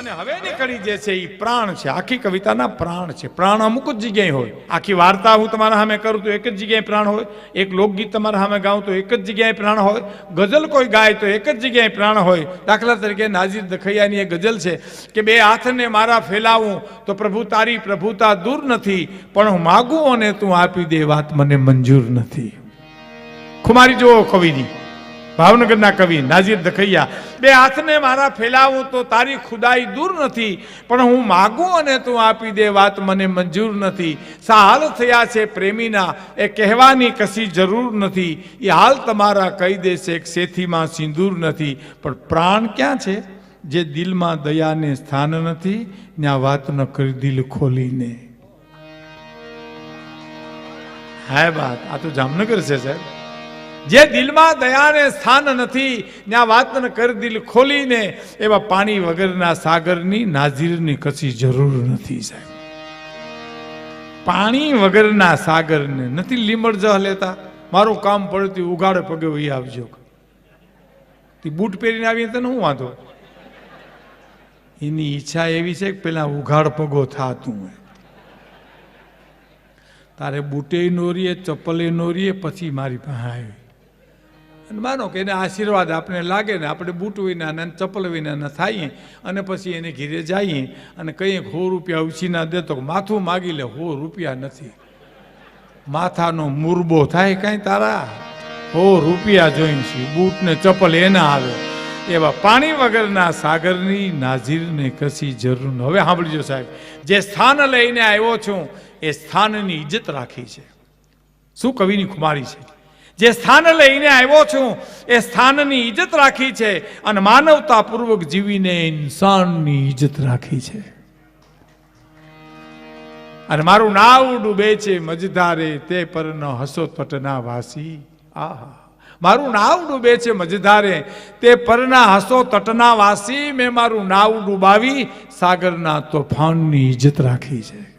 અને હવેની નીકળી જે છે એ પ્રાણ છે. આખી કવિતાના પ્રાણ છે. પ્રાણ અમુક જ જગ્યાએ હોય. આખી વાર્તા હું તમારા સામે કરું તો એક જ જગ્યાએ પ્રાણ હોય. એક લોકગીત તમારા સામે ગાઉં તો એક જ જગ્યાએ પ્રાણ હોય. ગઝલ કોઈ ગાય તો એક જ જગ્યાએ પ્રાણ હોય. દાખલા તરીકે નાજીર દખૈયાની એ ગઝલ છે કે બે હાથને મારા ફેલાવું તો પ્રભુ તારી પ્રભુતા દૂર નથી, પણ હું માગું અને તું આપી દે વાત મને મંજૂર નથી. ખુમારી જુઓ કવિની. ભાવનગરના કવિ નાજીર દખૈયા, બે હાથને મારા ફેલાવું તો તારી ખુદાઈ દૂર નથી, પણ હું માગું અને તું આપી દે વાત મને મંજૂર નથી. સા હાલ થયા છે પ્રેમીના, એ કહેવાની કશી જરૂર નથી. એ હાલ તમારા કહી દેશે એક સેથીમાં સિંદૂર નથી. પણ પ્રાણ ક્યાં છે? જે દિલમાં દયાને સ્થાન નથી ને આ વાત ન કરી દિલ ખોલીને. હા વાત આ તો જામનગર છે સાહેબ. જે દિલમાં દયાને સ્થાન નથી, ત્યાં વાત ન કર દિલ ખોલીને, એવા પાણી વગરના સાગરની નાઝીરની કશી જરૂર નથી સાહેબ. પાણી વગરના સાગરને નથી લીમડ જહ લેતા. મારું કામ પડતું ઉઘાડે પગે વહી આવજો. તે બૂટ પહેરીને આવીએ તને હું વાંધો? એની ઈચ્છા એવી છે કે પેલા ઉઘાડ પગો થાતું હોય. તારે બૂટે નોરીએ, ચપ્પલે નોરીએ, પછી મારી પાસે આવી અને માનો કે એને આશીર્વાદ આપણે લાગે ને આપણે બૂટ વિના ને ચપ્પલ વિના ન થાઈએ અને પછી એને ઘીરે જઈએ અને કંઈક સો રૂપિયા ઉછીના દેતો માથું માગી લે સો રૂપિયા નથી. માથાનો મુરબો થાય કાંઈ તારા? હો, રૂપિયા જોઈને છે. બૂટ ને ચપ્પલ એના આવે. એવા પાણી વગરના સાગરની નાજીરને કશી જરૂર હવે સાંભળજો સાહેબ, જે સ્થાન લઈને આવ્યો છું, એ સ્થાનની ઇજ્જત રાખી છે. શું કવિની ખુમારી છે? જે સ્થાન લઈને આવ્યો છું, એ સ્થાનની ઇજ્જત રાખી છે અને માનવતાપૂર્વક જીવીને ઇન્સાનની ઇજ્જત રાખી છે. અને મારું નાવ ડૂબે છે, મજધારે તે પર હસો તટના વાસી. આહા. મારું નાવ ડૂબે છે, મજધારે તે પરના હસો તટના વાસી. મેં મારું નાવ ડૂબાવી, સાગરના તોફાનની ઇજ્જત રાખી છે.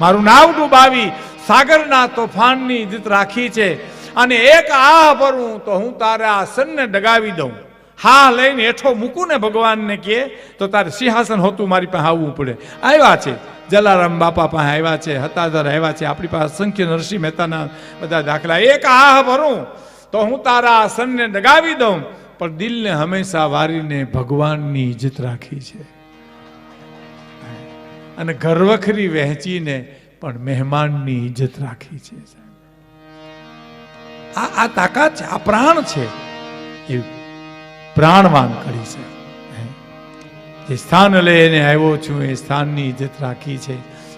મારું નાવ ડૂબાવી સાગરના તોફાનની જીત રાખી છે અને એક આહ ભરું તો હું તારા આસનને ડગાવી દઉં. હા લઈને હેઠો મૂકું ને ભગવાનને કહે તો તારે સિંહાસન હોતું મારી પાસે આવવું પડે. આવ્યા છે. જલારામ બાપા પાસે આવ્યા છે, હતાધર આવ્યા છે. આપણી પાસે અસંખ્ય નરસિંહ મહેતાના બધા દાખલા. એક આહ ભરું તો હું તારા આસનને ડગાવી દઉં. પણ દિલને હંમેશા વારીને ભગવાનની ઇજ્જત રાખી છે. અને ઘરવખરી વહેંચીને પણ મહેમાનની ઇજ્જત રાખી છે આ આ તાકાત છે, આ પ્રાણ છે, એ પ્રાણવાન કરી છે. જે સ્થાન લઈને આવ્યો છું, એ સ્થાનની ઇજ્જત રાખી છે.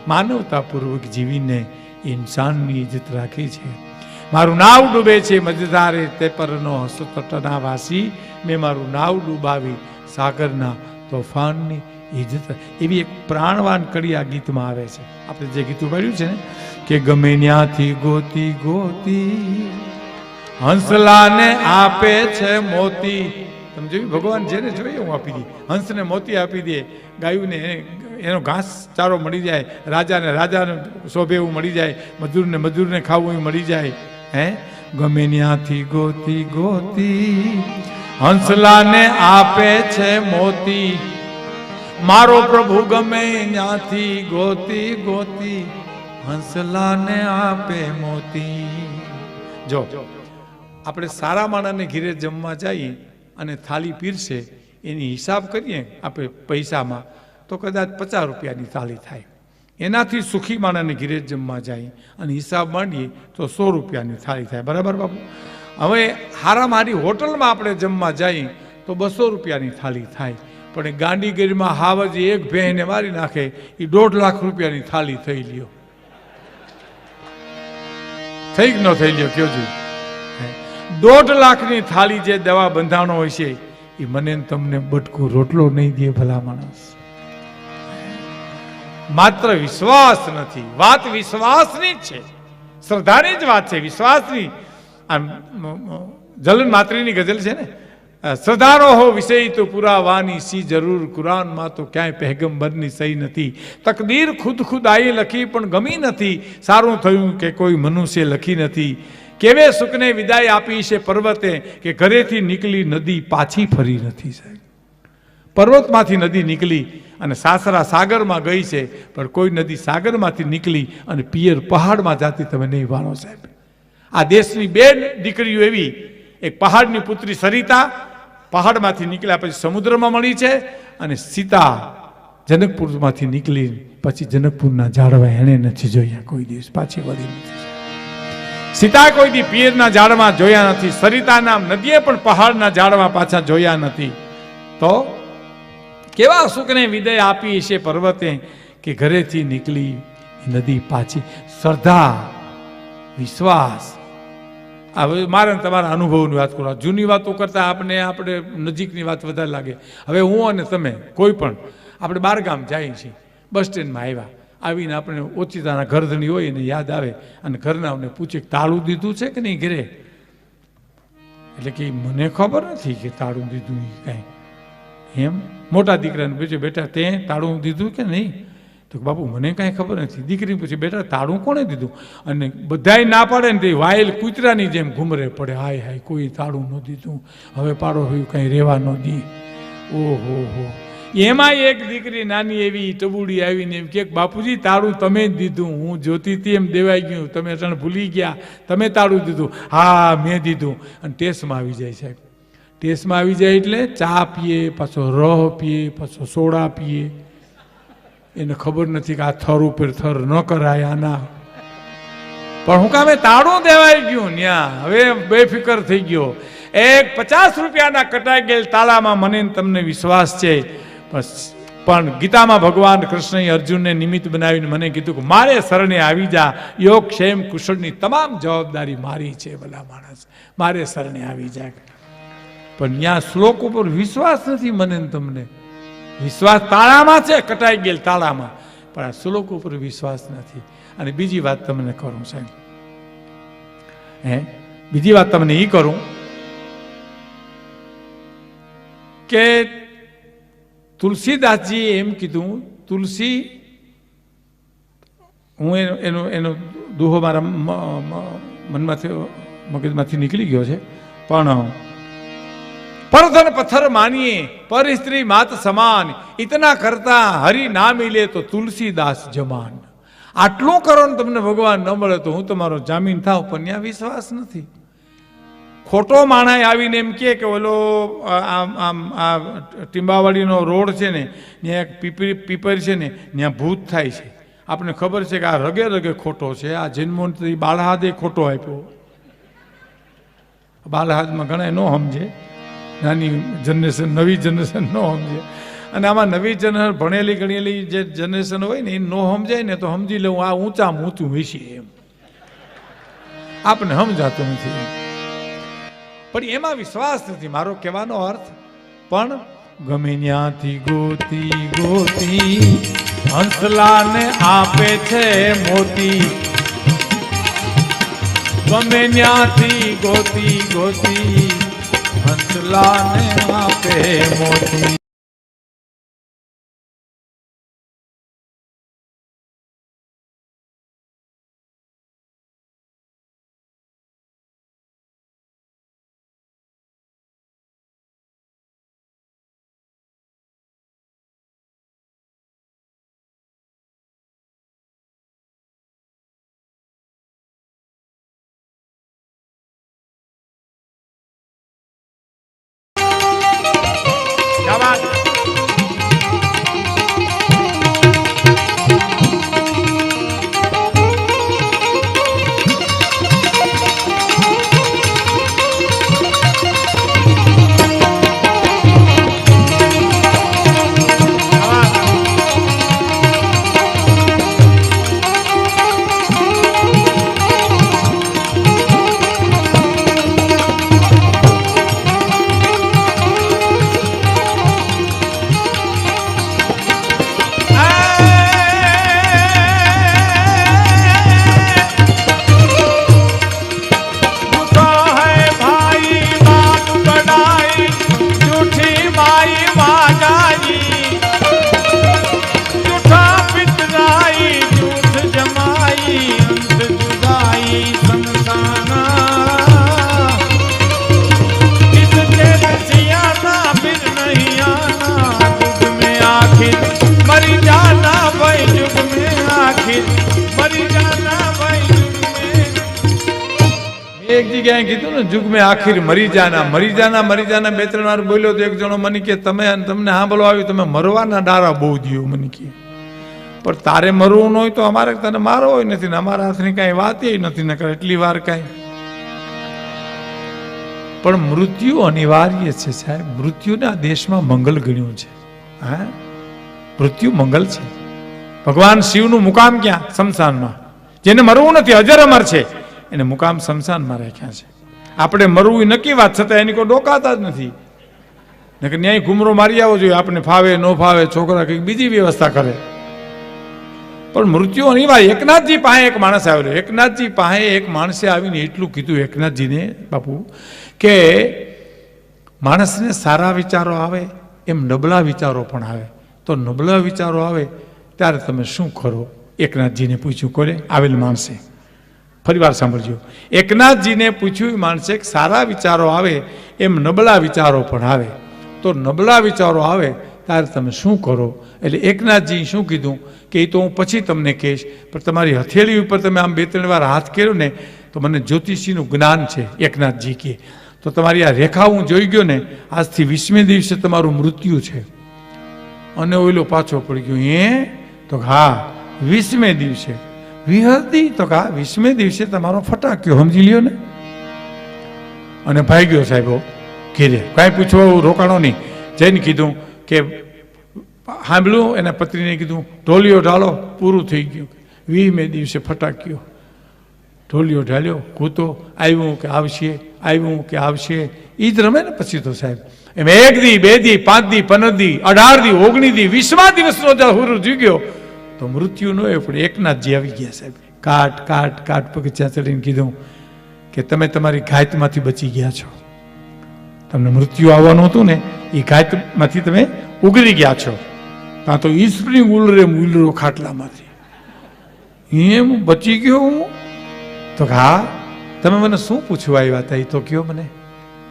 માનવતાપૂર્વક જીવીને ઇન્સાનની ઇજ્જત રાખી છે. મારું નાવ ડૂબે છે, મજેદારે તે પરનો હસો તટના વાસી મેં મારું નાવ ડૂબાવી સાગરના તોફાનની ઇજ્જત એવી એક પ્રાણવાન કડી આ ગીતમાં આવે છે. આપણે જે ગીત ઉપાડ્યું છે ને, કે ગમે ત્યાંથી ગોતી ગોતી, હંસલાને આપે છે મોતી. તમે જોયું? ભગવાન જેને જોઈએ હું આપી દઈએ. હંસને મોતી આપી દે ગાયુંને એનો ઘાસ ચારો મળી જાય. રાજાને રાજાને શોભે એવું મળી જાય. મજૂરને મજૂરને ખાવું એવું મળી જાય. હે? ગમે ત્યાંથી ગોતી ગોતી, હંસલાને આપે છે મોતી. મારો પ્રભુ ગમે ત્યાંથી ગોતી ગોતી, હંસલાને આપે મોતી. જો, આપણે સારા માણસને ઘીરે જમવા જઈએ અને થાળી પીરશે, એની હિસાબ કરીએ આપણે પૈસામાં, તો કદાચ પચાસ રૂપિયાની થાળી થાય. એનાથી સુખી માણસને ઘીરે જમવા જાય અને હિસાબ માંડીએ તો સો રૂપિયાની થાળી થાય. બરાબર બાપુ? હવે હારામારી હોટલમાં આપણે જમવા જઈએ તો બસો રૂપિયાની થાળી થાય. પણ ગાંધીગીરીમાં હાવજ એક ભેંને મારી નાખે એ દોઢ લાખ રૂપિયાની થાળી થઈ લ્યો. થઈ ન થઈ લ્યો કયો જોયું દોઢ લાખની થાળી જે દવા બંધાણો હોય છે એ મને તમને બટકું રોટલો નહીં દે ભલા માણસ. માત્ર વિશ્વાસ નથી, વાત વિશ્વાસની જ છે. શ્રદ્ધાની જ વાત છે, વિશ્વાસની. આમ જલન માત્રીની ગઝલ છે ને? શ્રદ્ધાનો હો, વિષય તો પુરાવાની સી જરૂર. કુરાનમાં તો ક્યાંય પહેગંબરની સહી નથી. તકદીર ખુદ ખુદ આઈ લખી પણ ગમી નથી. સારું થયું કે કોઈ મનુષ્ય લખી નથી. કેવે સુખને વિદાય આપી છે પર્વતે કે ઘરેથી નીકળી નદી પાછી ફરી નથી સાહેબ. પર્વતમાંથી નદી નીકળી અને સાસરા સાગરમાં ગઈ છે, પણ કોઈ નદી સાગરમાંથી નીકળી અને પિયર પહાડમાં જાતી તમે નહીં વાળો સાહેબ. આ દેશની બે દીકરીઓ એવી, એક પહાડની પુત્રી સરિતા પહાડમાંથી નીકળ્યા પછી સમુદ્રમાં મળી છે અને સીતા જનકપુરમાંથી નીકળી પછી જનકપુરના ઝાડવા એણે નથી જોયા કોઈ દિવસ, પાછી વળી નથી સીતા કોઈ દી પિયરના ઝાડમાં જોયા નથી સરિતાના નદીએ પણ પહાડના ઝાડમાં પાછા જોયા નથી. તો કેવા સુખને વિદય આપી છે પર્વતે કે ઘરેથી નીકળી નદી પાછી? શ્રદ્ધા, વિશ્વાસ હવે મારે તમારા અનુભવની વાત કરો જૂની વાતો કરતાં આપણે આપણે નજીકની વાત વધારે લાગે. હવે હું અને તમે કોઈ પણ, આપણે બારગામ જઈએ છીએ, બસ સ્ટેન્ડમાં આવ્યા. આવીને આપણે ઓચિતાના ઘરધણી હોય એને યાદ આવે અને ઘરનાઓને પૂછે તાળું દીધું છે કે નહીં ઘરે? એટલે કે મને ખબર નથી કે તાળું દીધું કાંઈ. એમ? મોટા દીકરાને પૂછે, બેટા, તે તાળું દીધું કે નહીં? તો બાપુ, મને કાંઈ ખબર નથી. દીકરી પૂછે બેટા, તાળું કોણે દીધું? અને બધાય ના પાડે ને તે વાયલ કૂતરાની જેમ ઘૂમરે પડે. હાય હાય, કોઈ તાળું ન દીધું. હવે પાડો હોય કંઈ રહેવા ન દી. ઓહો, હો. એમાં એક દીકરી નાની એવી ટબુડી આવીને એમ કે, બાપુજી, તાળું તમે જ દીધું. હું જોતી હતી એમ દેવાઈ ગયું. તમે ત્રણ ભૂલી ગયા. તમે તાળું દીધું. હા, મેં દીધું. અને ટેસ્ટમાં આવી જાય સાહેબ. ટેસ્ટમાં આવી જાય એટલે ચા પીએ, પાછો રહ પીએ, પાછો સોડા પીએ. એને ખબર નથી કે આ થર ઉપર થર ન કરાય આના. પણ હું કામે તાળું દેવાઈ ગયું ન્યા. હવે બેફિકર થઈ ગયો. એક પચાસ રૂપિયાના કટાઈ ગયેલ તાળામાં મને તમને વિશ્વાસ છે. પણ ગીતામાં ભગવાન કૃષ્ણએ અર્જુનને નિમિત્ત બનાવીને મને કીધું કે મારે શરણે આવી જા. યોગ, ક્ષેમ, કુશળની તમામ જવાબદારી મારી છે, ભલા માણસ. મારે શરણે આવી જાય પણ ત્યાં શ્લોક ઉપર વિશ્વાસ નથી મને તમને. વિશ્વાસ તાળામાં છે, કટાઈ ગયેલ તાળામાં. પણ આ શ્લોક ઉપર વિશ્વાસ નથી. અને બીજી વાત તમને કરું, સાહેબ. હે? બીજી વાત તમને એ કરું કે તુલસીદાસજીએ એમ કીધું, તુલસી, હું એનો એનો એનો દુહો મારા મનમાંથી, મગજમાંથી નીકળી ગયો છે, પણ પરધન પથ્થર માનીએ, પર સ્ત્રી માત સમાન, ઇતના કરતા હરી ના મિલે તો તુલસીદાસ જમાન. આટલું કરો ને તમને ભગવાન ન મળે તો હું તમારો જામીન થાવ, પણ ત્યાં વિશ્વાસ નથી. ખોટો માણસ આવીને એમ કહે કે ઓલો આમ આમ, આ ટીંબાવાડીનો રોડ છે ને ત્યાં એક પીપરી, પીપર છે ને ત્યાં ભૂત થાય છે. આપણને ખબર છે કે આ રગે રગે ખોટો છે, આ જન્મોથી બાળહાદે ખોટો આપ્યો. બાલહાદમાં ઘણા ન સમજે. નાની જનરેશન નવી જનરેશન ન સમજે અને આમાં નવી જનરેશન ભણેલી, ગણેલી જે જનરેશન હોય ને, એ ન સમજાય ને તો સમજી લઉં આ ઊંચામાં ઊંચું વિશે એમ. આપને સમજાતું નથી પણ એમાં વિશ્વાસ નથી, મારો કહેવાનો અર્થ, પણ ગમે ત્યાંથી ગોતી ગોતી, હંસલાને આપે છે મોતી. ગમે ત્યાંથી ગોતી ગોતી. હંસલાને આપે મોતી ને મેં આખીર મરી જાના મરી જાના મરી જાના. બે, ત્રણ વાર બોલ્યો તો એક જણો મને કે તમે તમને સાંભળવા આવ્યું, તમે મરવાના ડારા બહુ દિયો મને કે પણ તારે મરવું ન હોય તો અમારે તને મારો હોય નથી ને, અમારા હાથની કાંઈ વાત નથી નકર એટલી વાર કાંઈ. પણ મૃત્યુ અનિવાર્ય છે સાહેબ. મૃત્યુને આ દેશમાં મંગલ ગણ્યું છે. હા? મૃત્યુ મંગલ છે. ભગવાન શિવનું મુકામ ક્યાં? શમશાનમાં. જેને મરવું નથી અજર અમર છે. એને મુકામ શમશાનમાં રાખ્યા છે. આપણે મરવું નક્કી વાત, છતાં એની કોઈ ડોકાતા જ નથી. નકર ન્યાય ઘુમરો મારી આવવો જોઈએ આપણે ફાવે, ન ફાવે, છોકરા કંઈક બીજી વ્યવસ્થા કરે. પણ મૃત્યુ અનિવાર્ય એકનાથજી પાસે એક માણસ આવેલો એકનાથજી પાસે એક માણસે આવીને એટલું કીધું એકનાથજીને, બાપુ, કે માણસને સારા વિચારો આવે, એમ નબળા વિચારો પણ આવે. તો નબળા વિચારો આવે, ત્યારે તમે શું કરો? એકનાથજીને પૂછ્યું, કોને? આવેલ માણસે. ફરીવાર સાંભળજો. એકનાથજીને પૂછ્યું માણસે સારા વિચારો આવે, એમ નબળા વિચારો પણ આવે. તો નબળા વિચારો આવે, ત્યારે તમે શું કરો? એટલે એકનાથજી શું કીધું? કે એ તો હું પછી તમને કહીશ, પણ તમારી હથેળી ઉપર તમે આમ બે ત્રણ વાર હાથ કર્યો ને, તો મને જ્યોતિષીનું જ્ઞાન છે. એકનાથજી કે, તો તમારી આ રેખા હું જોઈ ગયો ને, આજથી વીસમે દિવસે તમારું મૃત્યુ છે. અને ઓઈલો પાછો પડી ગયો એ તો હા, વીસમે દિવસે. વિહરતી તો કા વીસમે દિવસે તમારો ફટાક્યો સમજી લ્યો ને? અને ભાઈ ગયો સાહેબો ઘેરે. કાંઈ પૂછવા રોકાણો નહીં. જઈને કીધું કે સાંભળ્યું એના પત્નીને કીધું, ઢોલિયો ઢાલો, પૂરું થઈ ગયું. વીસમે દિવસે ફટાક્યો ઢોલિયો ઢાલ્યો કૂતો આવ્યું કે આવશે, આવ્યું કે આવશે. એ જ રમે ને પછી તો સાહેબ. એમ એક દી, બે દી, પાંચ દી, પંદર દી, અઢાર દી ઓગણી દી, વીસમા દિવસનો જ્યાં હુરુ જીગ્યો તો મૃત્યુ ન હોય, પણ એકનાથજી આવી ગયા સાહેબ. કાટ કાટ કાટ પગથિયા ચડીને કીધું કે તમે તમારી ઘાતમાંથી બચી ગયા છો. તમને મૃત્યુ આવવાનું હતું ને, એ ઘાતમાંથી તમે ઉગરી ગયા છો. ત્યાં તો ઈસ્પ્રિંગ ઉલરે ઉલરો ખાટલામાંથી. એમ બચી ગયો હું. તો હા, તમે મને શું પૂછવા આવ્યા હતા? એ તો કયો મને.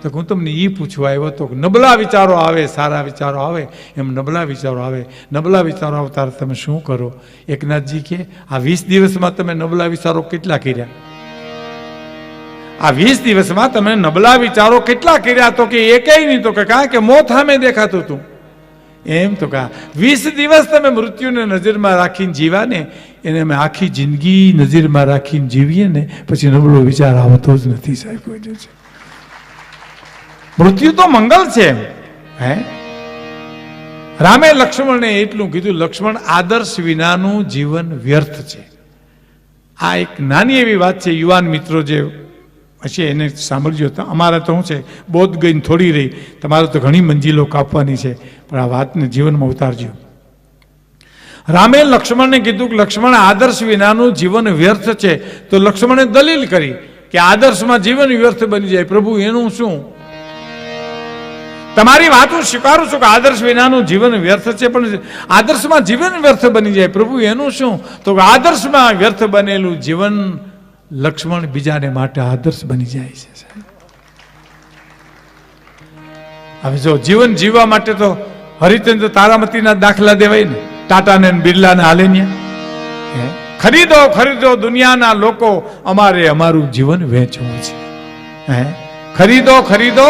તો હું તમને એ પૂછવા આવ્યો તો નબળા વિચારો આવે, સારા વિચારો આવે, એમ નબળા વિચારો આવે. નબળા વિચારો આવે ત્યારે તમે શું કરો? એકનાથજી કે, આ વીસ દિવસમાં તમે નબળા વિચારો કેટલા કર્યા? આ વીસ દિવસમાં તમે નબળા વિચારો કેટલા કર્યા? તો કે એકેય નહીં. તો કે કારણ કે મોત સામે દેખાતું હતું. એમ તો કા, વીસ દિવસ તમે મૃત્યુને નજરમાં રાખીને જીવા ને, એને અમે આખી જિંદગી નજરમાં રાખીને જીવીએ ને, પછી નબળો વિચાર આવતો જ નથી સાહેબ, કોઈ દિવસે. મૃત્યુ તો મંગલ છે. હે? રામે લક્ષ્મણને એટલું કીધું, લક્ષ્મણ આદર્શ વિનાનું જીવન વ્યર્થ છે. આ એક નાની એવી વાત છે, યુવાન મિત્રો જે હશે એને સાંભળજો. તો અમારે તો શું છે, બોધ ગઈને થોડી રહી. તમારે તો ઘણી મંજિલો કાપવાની છે, પણ આ વાતને જીવનમાં ઉતારજો. રામે લક્ષ્મણને કીધું કે, લક્ષ્મણ આદર્શ વિનાનું જીવન વ્યર્થ છે. તો લક્ષ્મણે દલીલ કરી કે આદર્શમાં જીવન વ્યર્થ બની જાય. પ્રભુ, એનું શું? તમારી વાત હું સ્વીકારું છું કે આદર્શ વિનાનું જીવન વ્યર્થ છે, પણ આદર્શમાં જીવન વ્યર્થ બની જાય. પ્રભુ, એનું શું? તો આદર્શમાં વ્યર્થ બનેલું જીવન લક્ષ્મણ બીજાને માટે આદર્શ બની જાય છે હવે જો જીવન જીવવા માટે તો હરિચંદ્ર તારામતીના દાખલા દેવાય ને, ટાટાને બિરલાને હાલે ન્યા. ખરીદો ખરીદો, દુનિયાના લોકો અમારે અમારું જીવન વેચવું છે. હે? ખરીદો ખરીદો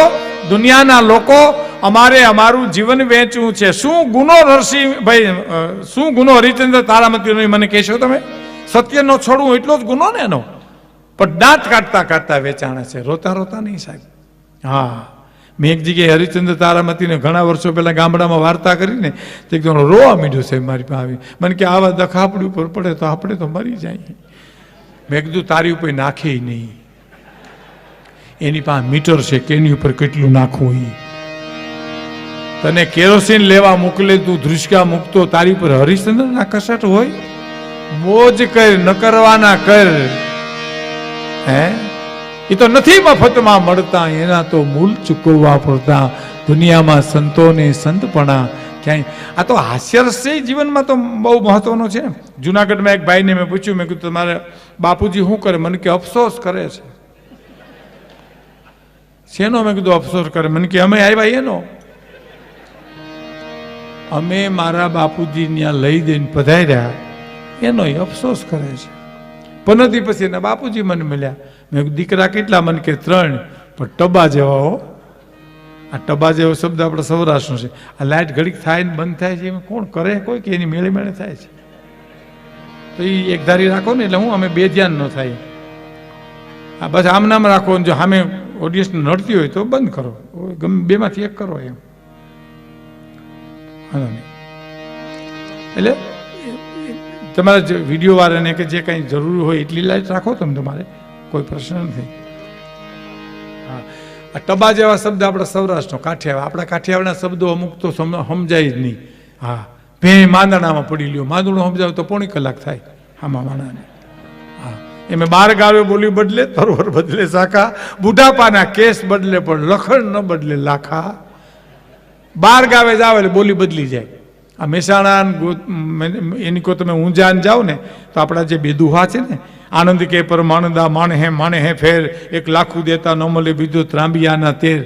દુનિયાના લોકો અમારે અમારું જીવન વેચવું છે. શું ગુનો નરસિંહ ભાઈ શું ગુનો હરિચંદ્ર તારામતીનો મને કહેશો તમે? સત્યનો છોડવું એટલો જ ગુનો ને એનો? પણ દાંત કાઢતા કાઢતા વેચાણે છે. રોતા રોતા નહીં સાહેબ. હા. મેં એક જગ્યાએ હરિચંદ્ર તારામતીને ઘણા વર્ષો પહેલાં ગામડામાં વાર્તા કરીને તે એકદમ રોવા મીઠું સાહેબ મારી પાસે. આવી મને કે આવા દખાપડી ઉપર પડે તો આપણે તો મરી જાય. મેં કીધું, તારી ઉપર નાખે નહીં. એની પાસે મીટર છે, કે એની ઉપર કેટલું નાખવું એ તને કેરોસીન લેવા મોકલે, તું ધ્રુસકા મૂકતો, તારી ઉપર હરિશ્ચંદ્ર ના કસટ હોય? મોજ કર, ન કરવાના કર. હે? એ તો નથી મફતમાં મળતા, એના તો મૂલ ચૂકવવા પડતા. દુનિયામાં સંતોને સંતપણા ક્યાંય. આ તો હાસ્યરસ્ય જીવનમાં તો બહુ મહત્વનો છે. જુનાગઢમાં એક ભાઈને મેં પૂછ્યું, મેં કીધું, તમારે બાપુજી શું કરે? મને કે, અફસોસ કરે છે. શેનો મેં કીધું, અફસોસ કરે. મને કે, અમે આવ્યા એનો. અમે મારા બાપુજી ત્યાં લઈ દઈને પધાર્યા એનો અફસોસ કરે છે. પનથી પછી એના બાપુજી મને મળ્યા. મેં દીકરા કેટલા? મને કે, ત્રણ. પણ ટબા જેવા હો. આ ટબા જેવો શબ્દ આપણે સૌરાષ્ટ્રનો છે. આ લાઇટ ઘડીક થાય ને બંધ થાય છે, એમાં કોણ કરે? કોઈ કે એની મેળે મેળે થાય છે. તો એ એક ધારી રાખો ને, એટલે હું, અમે બે ધ્યાન ન થાય. આ બસ આમ નામ રાખો ને જો સામે ઓડિયન્સને નડતી હોય તો બંધ કરો. ગમે બેમાંથી એક કરો એમ. એટલે તમારા જે વીડિયો વાળાને કે જે કંઈ જરૂર હોય એટલી લાઈટ રાખો તમે તમારે. કોઈ પ્રશ્ન નથી. હા. આ ટબા જેવા શબ્દ આપણા સૌરાષ્ટ્રનો, કાઠિયાવાડ. આપણા કાઠિયાવાડના શબ્દો અમુક તો સમજાય જ નહીં. હા. ભે માંદણામાં પડી લ્યો. માંદણું સમજાવ તો પોણી કલાક થાય. આમાં માણાને. હા એમે બાર ગાવે બોલી બદલે, તરવર બદલે શાખા બુઢાપાના કેસ બદલે પણ લખણ ન બદલે લાખા. બાર ગાવે જાવ એટલે બોલી બદલી જાય. આ મહેસાણા મ- એની કો તમે ઊંઝાન જાઓ ને, તો આપણા જે બેદુહા છે ને, આનંદ કે પરમાણદા માણ હે, માણે હે ફેર, એક લાખું દેતા ન મળે બીજું ત્રાંબિયાના તેર.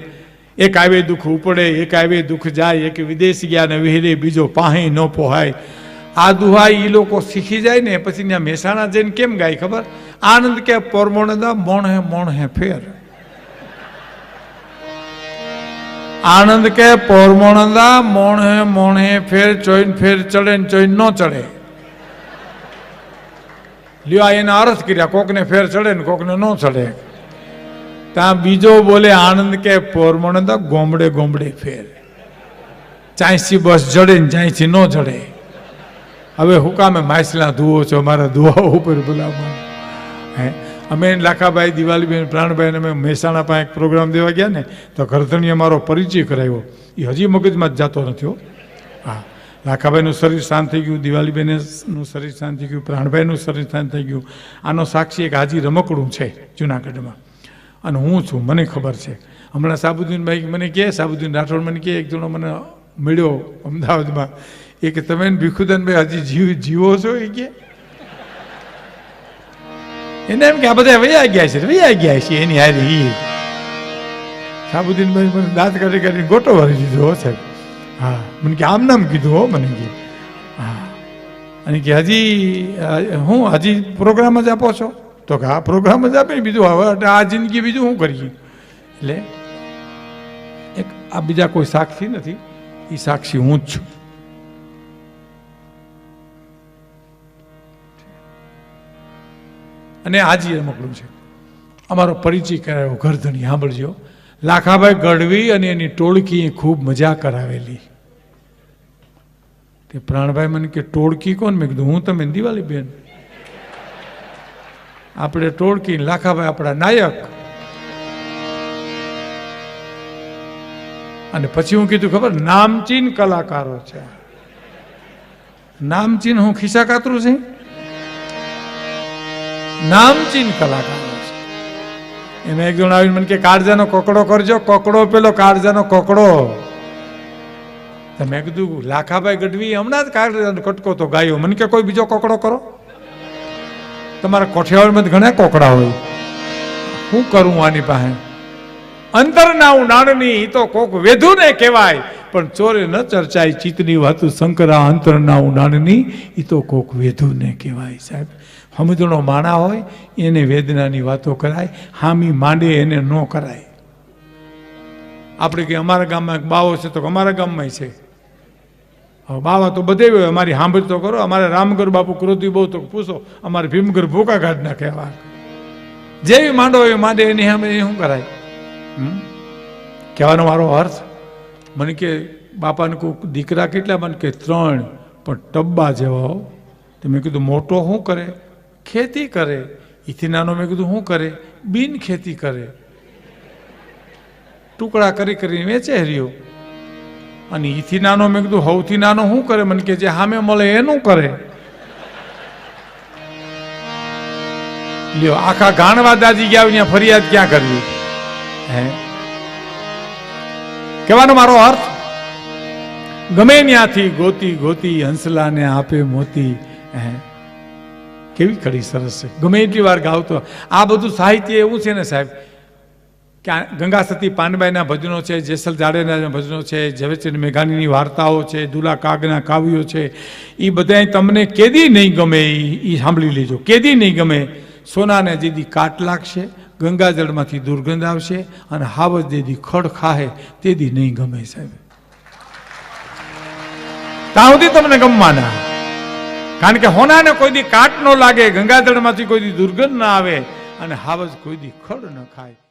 એક આવે દુઃખ ઉપડે, એક આવે દુઃખ જાય, એક વિદેશ ગયા ને વિહરે, બીજો પાહી ન પોહાય. આ દુહા એ લોકો શીખી જાય ને, પછી ત્યાં મહેસાણા જઈને કેમ ગાય ખબર? આનંદ કે પરમોણદા મોણ હે મોણ હે ફેર. આનંદ કે પરમોણદા મોણ હે મોણ હે ફેર, ચોઈન ફેર ચડે ને ચોઈન ન ચડે. લ્યો એના અર્થ કર્યા, કોકને ફેર ચડે ને કોકને ન ચડે. ત્યાં બીજો બોલે, આનંદ કે પરમોણદા ગોમડે ગોમડે ફેર. ચાંયસી બસ જડે ને ચાંસી ન ચડે હવે હું કામે માછલા ધુવો છો, મારા ધુવા ઉપર બોલાવો હે? અમે લાખાભાઈ, દિવાલીબેન, પ્રાણભાઈને અમે મહેસાણા પાસે એક પ્રોગ્રામ દેવા ગયા ને, તો ગરધણીએ મારો પરિચય કરાવ્યો. એ હજી મગજમાં જ જતો નથી હો. હા. લાખાભાઈનું શરીર શાંત થઈ ગયું, દિવાલીબેનનું શરીર શાંત થઈ ગયું, પ્રાણભાઈનું શરીર શાંત થઈ ગયું. આનો સાક્ષી એક હાજી રમકડું છે જુનાગઢમાં. અને હું છું, મને ખબર છે. હમણાં સાબુદ્દીનભાઈ મને કહે, સાબુદ્દીન રાઠોડ મને કહે, એક જણો મને મળ્યો અમદાવાદમાં. એ કે તમે ભીખુદનભાઈ હજી જીવ, જીવો છો એ કે? એને એમ કે આ બધા વૈયા ગયા છે, વૈયા ગયા છે, એની હારી ઈ સાબુદ્દીનભાઈ મને દાંત કરી કરીને ગોટો વાળી દીધો, હો સાહેબ. હા, મને કે આમ નામ કીધું, હો મને કે. હા. અને કે હજી હું હજી પ્રોગ્રામ જ આપો છો? તો કે આ પ્રોગ્રામ જ આપે બીજું હવે આ જિંદગી બીજું શું કરીએ એટલે એક, આ બીજા કોઈ સાક્ષી નથી. એ સાક્ષી હું જ છું. અને આજી મોકલું છે. અમારો પરિચય કરાયો ગરધણી સાંભળજો. લાખાભાઈ ગઢવી અને એની ટોળકીએ ખૂબ મજા કરાવેલી. તે પ્રાણભાઈ મને કે, ટોળકી કોણ? મેં કીધું, હું તમે દિવાળી બેન. આપણે ટોળકી, લાખાભાઈ આપણા નાયક. અને પછી હું કીધું, ખબર, નામચીન કલાકારો છે. નામચીન હું ખિસ્સા કાતરું છે? નામચીન કલાકારો છે. એને એક જણ આવીને મને કે કાળજાનો કોકડો કરજો, કોકડો પેલો કાળજાનો કોકડો. મેં કીધું, લાખાભાઈ ગઢવી, હમણાં જ કાળજાનો કટકો તો ગાયો. મને કે, કોઈ બીજો કોકડો કરો? તમારા કોઠિયાવાડમાં ઘણા કોકડા હોય. શું કરું આની પાસે? અંતર અંતરનાઉ નાણની ઈ તો કોક વેધું ને કહેવાય. પણ ચોરે ન ચર્ચાય. ચિત્તની વાતું શંકરા અંતરના નાણની એ તો કોક વેધુને કહેવાય સાહેબ. સમજણો માણા હોય, એને વેદનાની વાતો કરાય, હામી માંડે એને ન કરાય. આપણે કે અમારા ગામમાં બાવો છે, તો અમારા ગામમાં છે. હવે બાવા તો બધે અમારી સાંભળ તો કરો, અમારે રામગર બાપુ ક્રોધી બહુ, તો પૂછો, અમારે ભીમગર ભૂકા નાખે એવા જેવી માંડો એવી માંડે, એની સામે એ શું કરાય? કહેવાનો મારો અર્થ? મને કે, બાપાને કોઈ દીકરા કેટલા? મને કે, ત્રણ. પણ ટબ્બા જેવા તો મેં કીધું, મોટો શું કરે? ખેતી કરે. એથી નાનો મેં કીધું શું કરે? બિન ખેતી કરે. ટુકડા કરી કરીને વેચે રહ્યો. અને ઈથી નાનો મેં કીધું સૌથી નાનો શું કરે? મને કે, જે સામે મળે એનું કરે. લ્યો, આખા ગાણવા દાજી ગયા ફરિયાદ ક્યાં કરવી હે? કહેવાનો મારો અર્થ, ગમે ત્યાંથી ગોતી ગોતી હંસલાને આપે મોતી, હે, કેવી કડી સરસ છે. ગમે એટલી વાર ગાવતો. આ બધું સાહિત્ય એવું છે ને સાહેબ, કે ગંગા સતી પાનબાઈના ભજનો છે, જેસલ જાડેના ભજનો છે, ઝવેરચંદ મેઘાણીની વાર્તાઓ છે, દુલા કાગના કાવ્યો છે એ બધા તમને કેદી નહીં ગમે એ સાંભળી લેજો. કેદી નહીં ગમે, સોનાને જીદી કાટ લાગશે ગંગાજળમાંથી દુર્ગંધ આવશે અને હાવજ દેદી ખડ ખાહે, તેદી નહીં ગમે સાહેબ. ત્યાં સુધી તમને ગમવાના. કારણ કે હોનાને કોઈ દી કાટ ન લાગે, ગંગાજળમાંથી કોઈ દી દુર્ગંધ ના આવે અને હાવજ કોઈ દી ખડ ન ખાય.